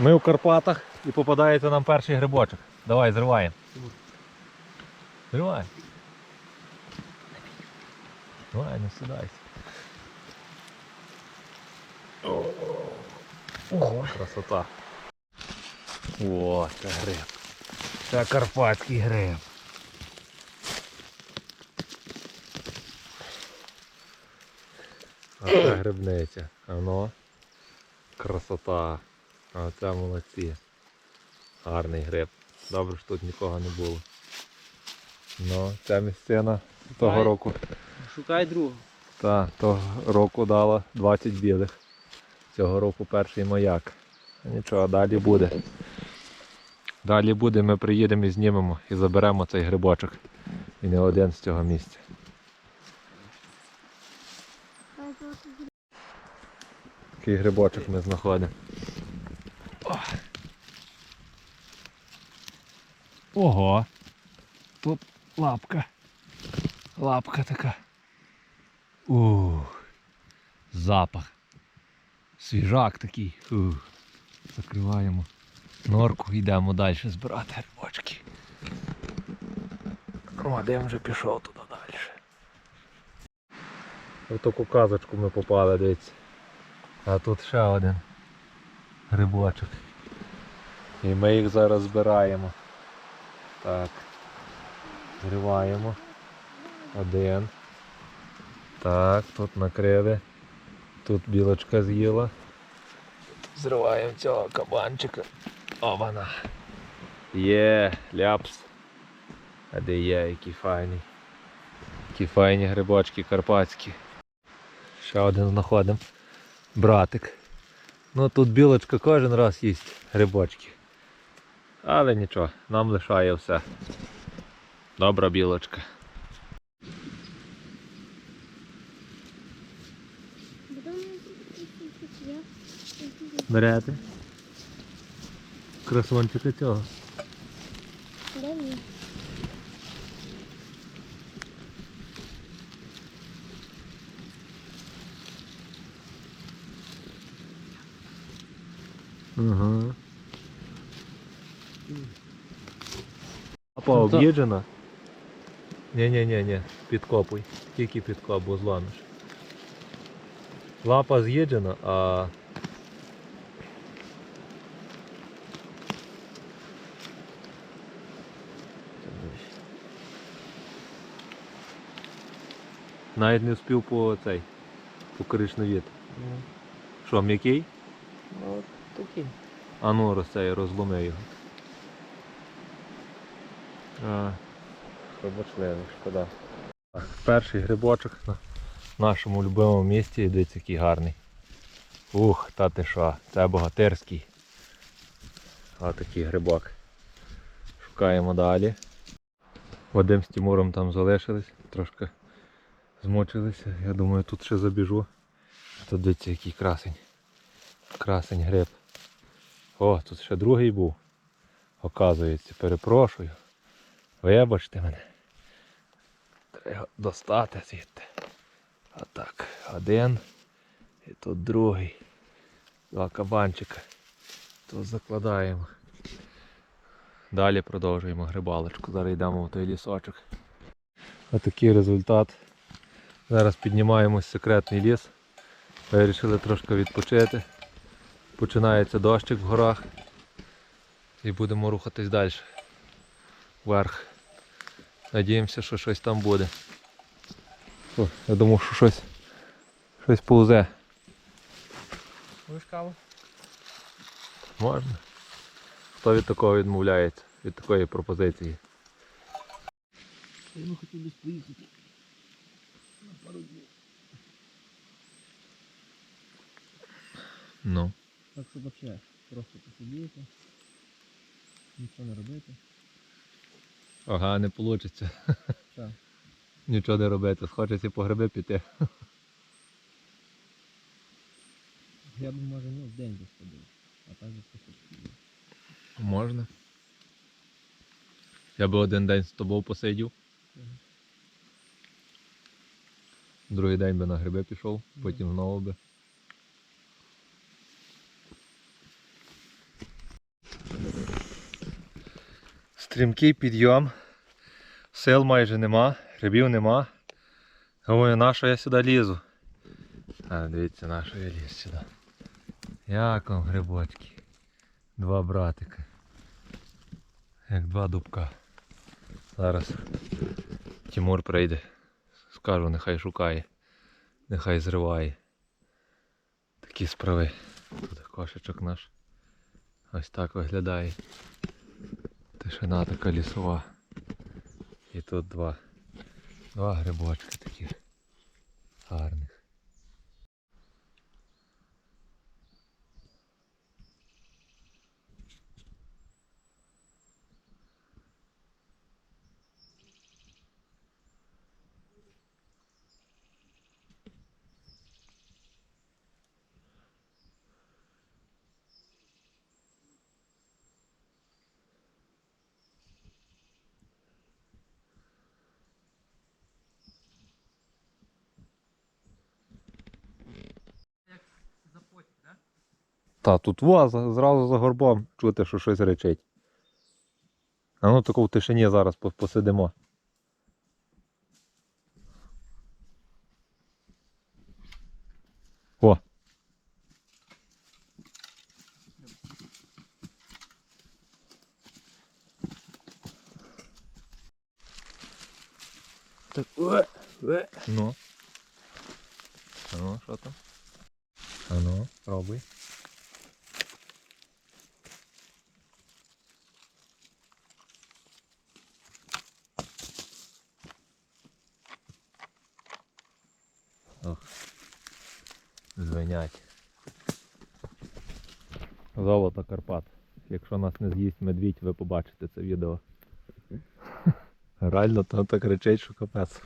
Ми в Карпатах і попадається нам перший грибочок. Давай, зриваємо. Зривай. Давай, не сідайся. Ого, красота. О, це гриб. Це карпатський гриб. А це грибниця. Ано. Красота. А це молодці. Гарний гриб. Добре, що тут нікого не було. Ну, ця місцина того Шукай. року. Шукай другого. Та, того року дала 20 білих. Цього року перший маяк. Нічого, далі буде. Далі буде, ми приїдемо і знімемо і заберемо цей грибочок. І не один з цього місця. Такий грибочок ми знаходимо. Ого! Тут лапка. Лапка така. Ух. Запах. Свіжак такий. Ух. Закриваємо норку, йдемо далі збирати грибочки. О, де вже пішов туди далі. В таку казочку ми попали, дивіться. А тут ще один грибочок. І ми їх зараз збираємо. Так. Зриваємо. Один. Так, тут накрили. Тут білочка з'їла. Зриваємо цього кабанчика. Ована. Є, ляпс. А де є, які файні. Які файні грибочки карпатські. Ще один знаходимо. Братик. Ну тут білочка кожен раз їсть грибочки. Але нічого, нам лишає все. Добра білочка. Берете? Красончика цього. Да ні. Лапа Тут- об'їджена? Ні-ні-ні, підкопуй. Тільки підкоп, бо зламиш. Лапа з'їджена, а. Навіть не встиг по цей, по коричневіт. Що, м'який? Ну, такий. А ну розцей, розломи його. А, Пробачливий, шкода. Так, перший грибочок на нашому любимому місці, і дивіться, який гарний. Ух, та ти що, це богатирський. Ось такий грибок. Шукаємо далі. Вадим з Тимуром там залишились, трошки змучилися. Я думаю, тут ще забіжу. Тут дивіться, який красень. Красень гриб. О, тут ще другий був. Оказується, перепрошую. Вибачте мене. Треба достати звідти. Отак. Один. І тут другий. Два кабанчика. Тут закладаємо. Далі продовжуємо грибалочку. Зараз йдемо в той лісочок. Отакий результат. Зараз піднімаємось в секретний ліс. Вирішили трошки відпочити. Починається дощик в горах. І будемо рухатись далі. Вверх. Надіємося, що щось там буде. О, я думав, що щось, щось повзе. Будеш каву? Можна. Хто від такого відмовляється? Від такої пропозиції. Я хотів десь поїхати. На пару днів. Ну. Так, щоб взагалі просто посидіти. Нічого не робити. Ага, не вийде. Так. Нічого не робити. Схочеться по гриби піти. Я б може ну, в день десь ходив. А так же посидів. Можна. Я би один день з тобою посидів. Другий день би на гриби пішов, потім знову би. Стрімкий підйом. Сил майже нема, грибів нема. Говорю, на що я сюди лізу? А, дивіться, на що я ліз сюди. Як вам грибочки? Два братика. Як два дубка. Зараз Тимур прийде. Скажу, нехай шукає. Нехай зриває. Такі справи. Тут кошечок наш. Ось так виглядає. Тишина така лісова. І тут два. Два грибочки таких гарних. Та тут во, за- зразу за горбом чути, що щось речить. А ну тако в тишині зараз посидимо. О! Так, уе, уе. Ну. А ну, що там? А ну, пробуй. Ох. Звенять. Золото Карпат. Якщо нас не з'їсть медвідь, ви побачите це відео. Реально там так кричить, що капець.